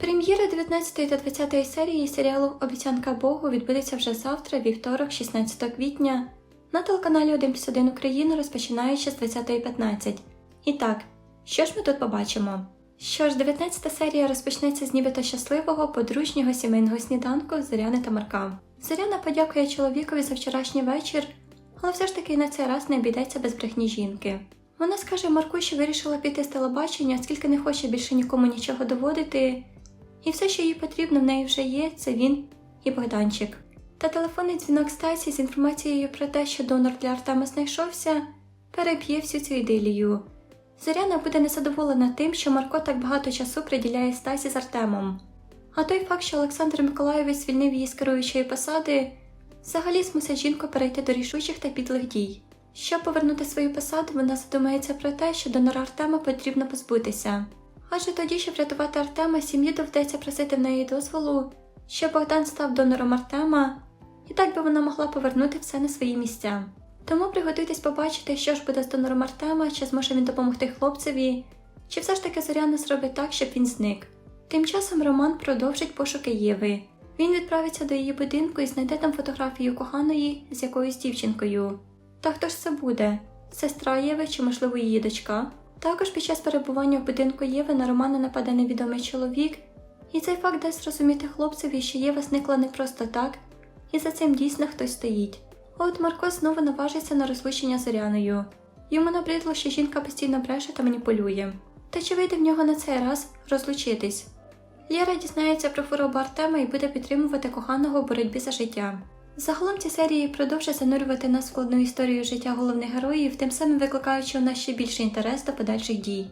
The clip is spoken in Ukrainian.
Прем'єра 19 та 20 серії серіалу Обіцянка Богу відбудеться вже завтра, вівторок, 16 квітня, на телеканалі 1 плюс 1 Україна, розпочинаючи з 20.15. І так, що ж ми тут побачимо? Що ж, 19 серія розпочнеться з нібито щасливого подружнього сімейного сніданку Зоряни та Марка. Зоряна подякує чоловікові за вчорашній вечір, але все ж таки на цей раз не обійдеться без брехні жінки. Вона скаже Марку, що вирішила піти з телебачення, оскільки не хоче більше нікому нічого доводити, і все, що їй потрібно в неї вже є, це він і Богданчик. Та телефонний дзвінок Стасі з інформацією про те, що донор для Артема знайшовся, переб'є всю цю ідилію. Зоряна буде незадоволена тим, що Марко так багато часу приділяє Стасі з Артемом. А той факт, що Олександр Миколайович звільнив її з керуючої посади, взагалі змусить жінку перейти до рішучих та підлих дій. Щоб повернути свою посаду, вона задумається про те, що донора Артема потрібно позбутися. Адже тоді, щоб врятувати Артема, сім'ї доведеться просити в неї дозволу, щоб Богдан став донором Артема, і так би вона могла повернути все на свої місця. Тому приготуйтесь побачити, що ж буде з донором Артема, чи зможе він допомогти хлопцеві, чи все ж таки Зоряна зробить так, щоб він зник. Тим часом Роман продовжить пошуки Єви. Він відправиться до її будинку і знайде там фотографію коханої з якоюсь дівчинкою. Та хто ж це буде? Сестра Єви чи, можливо, її дочка? Також під час перебування в будинку Єви на Романа нападе невідомий чоловік, і цей факт дасть зрозуміти хлопцеві, що Єва зникла не просто так, і за цим дійсно хтось стоїть. От Марко знову наважиться на розлучення з Зоряною. Йому набридло, що жінка постійно бреше та маніпулює. Та чи вийде в нього на цей раз розлучитись? Лєра дізнається про хворобу Артема і буде підтримувати коханого у боротьбі за життя. Загалом ці серії продовжує занурювати нас в складну історію життя головних героїв, тим самим викликаючи у нас ще більший інтерес до подальших дій.